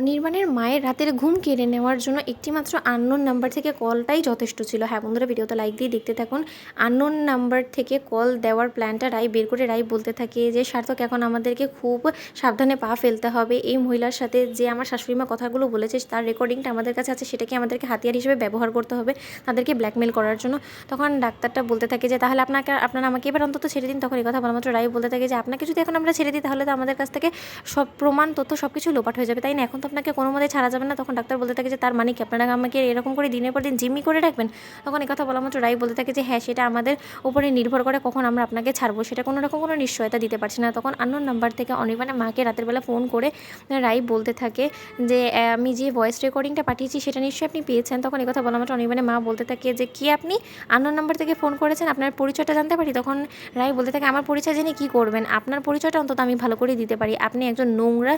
অনির্বাণের মায়ের রাতের ঘুম কেড়ে নেওয়ার জন্য একটিমাত্র আননোন নাম্বার থেকে কলটাই যথেষ্ট ছিল। হ্যাঁ বন্ধুরা ভিডিওতে লাইক দিয়ে দেখতে থাকুন। আননোন নাম্বার থেকে কল দেওয়ার প্ল্যানটা রাই বের করে রাই বলতে থাকে যে, সার্থক, এখন আমাদেরকে খুব সাবধানে পা ফেলতে হবে। এই মহিলার সাথে যে আমার শাশুড়িমা কথাগুলো বলেছে, তার রেকর্ডিংটা আমাদের কাছে আছে, সেটাকে আমাদেরকে হাতিয়ার হিসেবে ব্যবহার করতে হবে তাদেরকে ব্ল্যাকমেল করার জন্য। তখন ডাক্তারটা বলতে থাকে যে, তাহলে আপনাকে, আপনারা আমাকে এবার অন্তত ছেড়ে দিন। তখন এই কথা বলা মাত্র রাই বলতে থাকে যে, আপনাকে যদি এখন আমরা ছেড়ে দিই, তাহলে তো আমাদের কাছ থেকে সব প্রমাণ, তথ্য সব কিছু লোপাট হয়ে যাবে। তাই না? এখন তো আপনাকে কোনো মতে ছাড়া যাবে না। তখন ডাক্তার বলতে থাকে যে, তার মানে কি? আপনারা আমাকে এরকম করে দিনের পর দিন জিম্মি করে রাখবেন? তখন কথা বলা মাত্র রাই বলতে থাকে যে হ্যাঁ সেটা আমাদের উপরে নির্ভর করে কখন আমরা আপনাকে ছাড়বো। সেটা কোনো রকম কোনো নিশ্চয়তা দিতে পারছি না। তখন আননোন নাম্বার থেকে অনির্বাণের মাকে রাতের বেলা ফোন করে রাই বলতে থাকে যে আমি যে ভয়েস রেকর্ডিংটা পাঠিয়েছি, সেটা নিশ্চয়ই আপনি পেয়েছেন। তখন কথা বলা মাত্র অনির্বাণের মা বলতে থাকে যে, কি আপনি? আননোন নাম্বার থেকে ফোন করেছেন? আপনার পরিচয়টা জানতে পারি? তখন রাই বলতে থাকে, আমার পরিচয় জেনে কী করবেন? আপনার পরিচয়টা অন্তত আমি ভালো করে দিতে পারি। আপনি একজন নোংরা,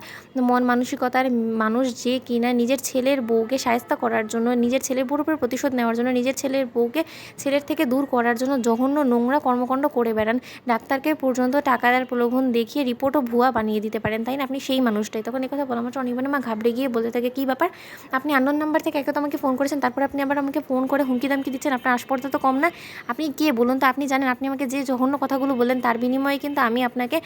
মন মানসিকতার মানুষ যে কিনা নিজের ছেলের বউকে সায়স্তা করার জন্য, নিজের ছেলের বউর উপর প্রতিশোধ নেওয়ার জন্য, নিজের ছেলের বউকে ছেলের থেকে দূর করার জন্য জঘন্য নোংরা কর্মকাণ্ড করে বেড়ান। ডাক্তারকে পর্যন্ত টাকা দেওয়ার প্রলোভন দেখিয়ে রিপোর্টও ভুয়া বানিয়ে দিতে পারেন, তাই না? আপনি সেই মানুষটাই। তখন কথা বলা মাত্র অনির্বাণের মা ঘাবড়ে গিয়ে বলতে থাকে, কী ব্যাপার? আপনি আননোন নাম্বার থেকে একে তো আমাকে ফোন করেছেন, তারপর আপনি আবার আমাকে ফোন করে হুমকি দামকি দিচ্ছেন, আপনার আসপর্দা তো কম না। আপনি কে? বলুন তো, আপনি জানেন, আপনি আমাকে যে জঘন্য কথাগুলো বললেন, তার বিনিময়ে কিন্তু আমি আপনাকে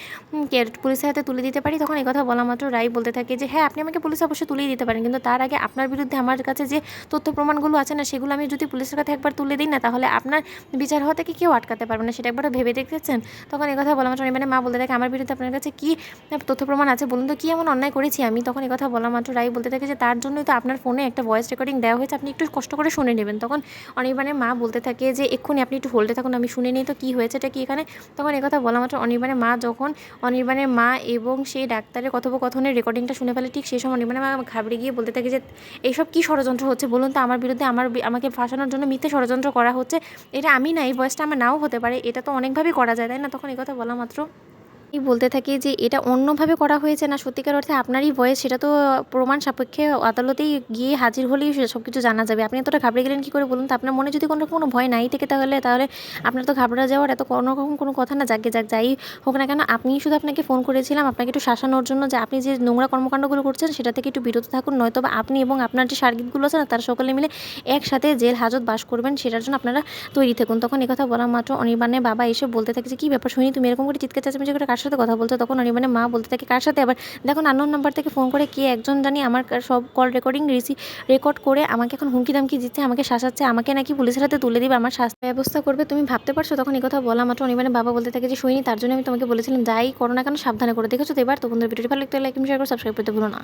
পুলিশের হাতে তুলে দিতে পারি? তখন কথা বলা মাত্র রাই বলতে থাকে যে হ্যাঁ আপনি আমাকে পুলিশে অবশ্যই তুলেই দিতে পারেন। কিন্তু তার আগে আপনার বিরুদ্ধে আমার কাছে যে তথ্য প্রমাণগুলো আছে না, সেগুলো আমি যদি পুলিশের কাছে একবার তুলে দিই না, তাহলে আপনার বিচার হওয়া থেকে কেউ আটকাতে পারবে না, সেটা একবার ভেবে দেখতেছেন তখন কথা বলা মাত্র মানে মা বলতে থাকে, আমার বিরুদ্ধে আপনার কাছে কি তথ্য প্রমাণ আছে? বলুন তো, কী এমন অন্যায় করেছি আমি? তখন কথা বলা মাত্র রাই বলতে থাকে যে, তার জন্যই তো আপনার ফোনে একটা ভয়েস রেকর্ডিং দেওয়া হয়েছে, আপনি একটু কষ্ট করে শুনে নেবেন। তখন অনির্বাণের মা বলতে থাকে যে, এক্ষুনি আপনি একটু হোল্ডে থাকুন, আমি শুনে নিই তো, কী হয়েছে, এটা কি এখানে? তখন কথা বলা মাত্র অনির্বাণের মা যখন অনির্বাণের মা এবং সেই ডাক্তারের কথোপকথনের রেকর্ডিংটা শুনে ফেলে, ঠিক সেই সময় আমার ঘাবড়ে গিয়ে বলতে থাকে যে, এইসব কী ষড়যন্ত্র হচ্ছে? বলুন তো, আমার বিরুদ্ধে আমার আমাকে ফাঁসানোর জন্য মিথ্যে ষড়যন্ত্র করা হচ্ছে। এটা আমি না এই বয়সটা আমার নাও হতে পারে। এটা তো অনেকভাবেই করা যায়, তাই না? তখন এই কথা বলা মাত্র। বলতে থাকি যে এটা অন্যভাবে করা হয়েছে না। সত্যিকার অর্থে আপনারই ভয়েস সেটা তো প্রমাণ সাপেক্ষে আদালতেই গিয়ে হাজির হলেই সব কিছু জানা যাবে। আপনি এতটা ঘাবড়ে গেলেন কী করে বলুন তো? আপনার মনে যদি কোনো রকম কোনো ভয় নাই থেকে তাহলে তাহলে আপনার তো ঘাবড়া যাওয়ার এত কোনো রকম কোনো কথা না। যাকে যাক যাই হোক না কেন, আপনি শুধু আপনাকে ফোন করেছিলাম, আপনাকে একটু শাসানোর জন্য যে আপনি যে নোংরা কর্মকাণ্ডগুলো করছেন, সেটা থেকে একটু বিরত থাকুন। নয়তো বা আপনি এবং আপনার যে সার্গিকগুলো আছে না, তারা সকলে মিলে একসাথে জেল হাজত বাস করবেন, সেটার জন্য আপনারা তৈরি থাকুন। তখন কথা বলা মাত্র অনির্বাণের বাবা এসে বলতে থাকে যে, কী ব্যাপার শুনি তুমি এরকম করে চিৎকার চেঁচামেচি করে কার সাথে কথা বলছো তখন অনির্বাণের মা বলতে থাকে, কার সাথে? আবার দেখো আননোন নাম্বার থেকে ফোন করে কে একজন জানি আমার সব কল রেকর্ডিং রিসি রেকর্ড করে আমাকে এখন হুমকি দামকি দিচ্ছে, আমাকে শাসাচ্ছে, আমাকে নাকি পুলিশের হাতে তুলে দিবে, আমার শাস্তি ব্যবস্থা করবে। তুমি ভাবতে পারছ তখন এই কথা বলা মাত্র অনির্বাণের বাবা বলতে থাকে যে শুনি তার জন্য আমি তোমাকে বলেছিলাম যাই করো না কেন, সাবধানে করে দেখেছ তো এবার? তো বন্ধুর, ভিডিওটি ভালো লাগতে লাইক শেয়ার করে সাবস্ক্রাইব করতে ভুলো না।